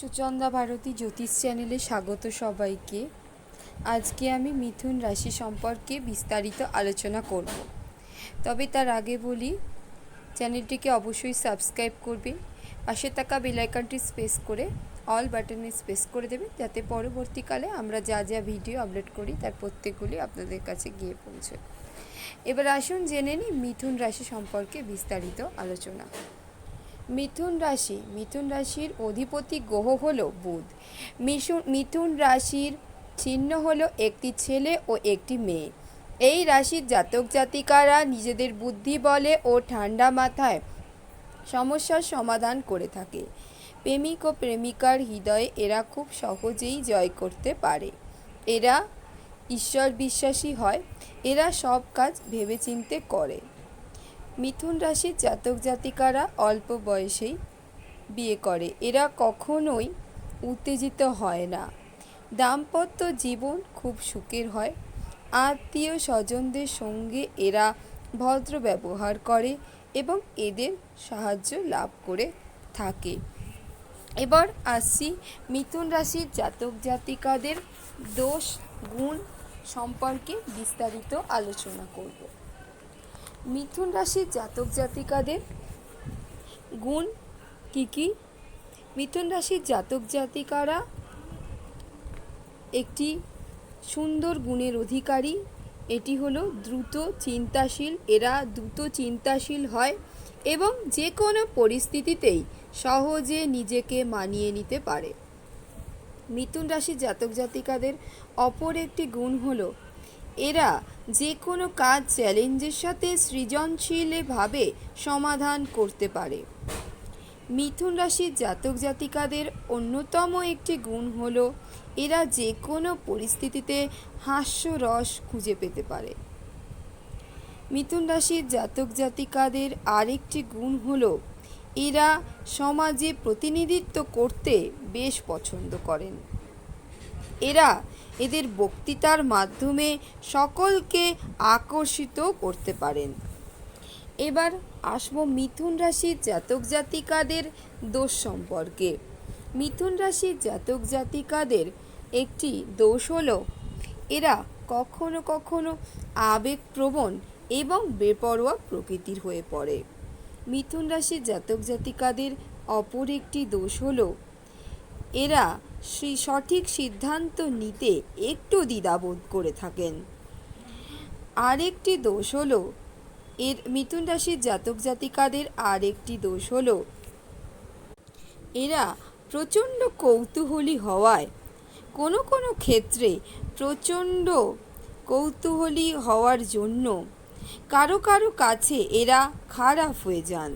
সুচন্দা ভারতী জ্যোতিষ চ্যানেলে স্বাগত সবাইকে। আজকে আমি মিথুন রাশি সম্পর্কে বিস্তারিত আলোচনা করব। তবে তার আগে বলি, চ্যানেলটিকে অবশ্যই সাবস্ক্রাইব করবেন পাশে থাকা বেলাইকনটি স্পেস করে অল বাটনে স্পেস করে দেবেন যাতে পরবর্তীকালে আমরা যা যা ভিডিও আপলোড করি তার প্রত্যেকগুলি আপনাদের কাছে গিয়ে পৌঁছয়। এবার আসুন জেনে নিই মিথুন রাশি সম্পর্কে বিস্তারিত আলোচনা। মিথুন রাশি, মিথুন রাশির অধিপতি গ্রহ হল বুধ। মিশু মিথুন রাশির চিহ্ন হলো একটি ছেলে ও একটি মেয়ে। এই রাশির জাতক জাতিকারা নিজেদের বুদ্ধি বলে ও ঠান্ডা মাথায় সমস্যার সমাধান করে থাকে। প্রেমিক ও প্রেমিকার হৃদয়ে এরা খুব সহজেই জয় করতে পারে। এরা ঈশ্বর বিশ্বাসী হয়। এরা সব কাজ ভেবেচিন্তে করে। মিথুন রাশির জাতক জাতিকারা অল্প বয়সেই বিয়ে করে। এরা কখনোই উত্তেজিত হয় না। দাম্পত্য জীবন খুব সুখের হয়। আত্মীয় স্বজনদের সঙ্গে এরা ভদ্র ব্যবহার করে এবং এদের সাহায্য লাভ করে থাকে। এবার আসছি মিথুন রাশির জাতক জাতিকাদের দোষ গুণ সম্পর্কে বিস্তারিত আলোচনা করব। মিথুন রাশির জাতক জাতিকাদের গুণ কি কি? মিথুন রাশির জাতক জাতিকারা একটি সুন্দর গুণের অধিকারী। এটি হলো দ্রুত চিন্তাশীল, এরা দ্রুত চিন্তাশীল হয় এবং যে কোনো পরিস্থিতিতেই সহজে নিজেকে মানিয়ে নিতে পারে। মিথুন রাশির জাতক জাতিকাদের অপর একটি গুণ হলো এরা যে কোনো কাজ চ্যালেঞ্জের সাথে সৃজনশীলভাবে সমাধান করতে পারে। মিথুন রাশির জাতক জাতিকাদের অন্যতম একটি গুণ হলো এরা যে কোনো পরিস্থিতিতে হাস্যরস খুঁজে পেতে পারে। মিথুন রাশির জাতক জাতিকাদের আরেকটি গুণ হলো এরা সমাজে প্রতিনিধিত্ব করতে বেশ পছন্দ করেন। এরা এদের বক্তৃতার মাধ্যমে সকলকে আকর্ষিত করতে পারেন। এবার আসব মিথুন রাশির জাতক জাতিকাদের দোষ সম্পর্কে। মিথুন রাশির জাতক জাতিকাদের একটি দোষ হলো, এরা কখনো কখনো আবেগপ্রবণ এবং বেপরোয়া প্রকৃতির হয়ে পড়ে। মিথুন রাশির জাতক জাতিকাদের অপর একটি দোষ হল, এরা সঠিক সিদ্ধান্ত নিতে একটু দ্বিধাবোধ করে থাকেন। আরেকটি দোষ হলো, এর মিথুন রাশির জাতক জাতিকাদের আরেকটি দোষ হলো, এরা প্রচণ্ড কৌতূহলী হওয়ায় কোনো কোনো ক্ষেত্রে প্রচণ্ড কৌতূহলী হওয়ার জন্য কারও কারও কাছে এরা খারাপ হয়ে যান।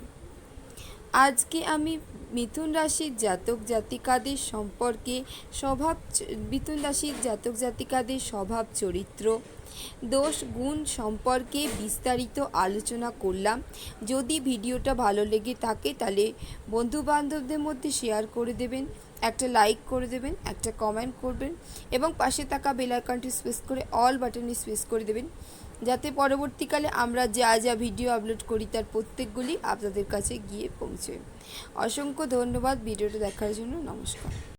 আজকে আমি মিথুন রাশির জাতক জাতিকাদের সম্পর্কে স্বভাব মিথুন রাশির জাতক জাতিকাদের স্বভাব চরিত্র, দোষ গুণ সম্পর্কে বিস্তারিত আলোচনা করলাম। যদি ভিডিওটা ভালো লেগে থাকে তাহলে বন্ধু বান্ধবদের মধ্যে শেয়ার করে দেবেন, একটা লাইক করে দেবেন, একটা কমেন্ট করবেন এবং পাশে থাকা বেল আইকনটি স্পেস করে অল বাটনটি স্পেস করে দেবেন। যাতে পরবর্তীকালে আমরা যা যা ভিডিও আপলোড করি তার প্রত্যেকগুলি আপনাদের কাছে গিয়ে পৌঁছে। অসংখ্য ধন্যবাদ ভিডিওটা দেখার জন্য নমস্কার।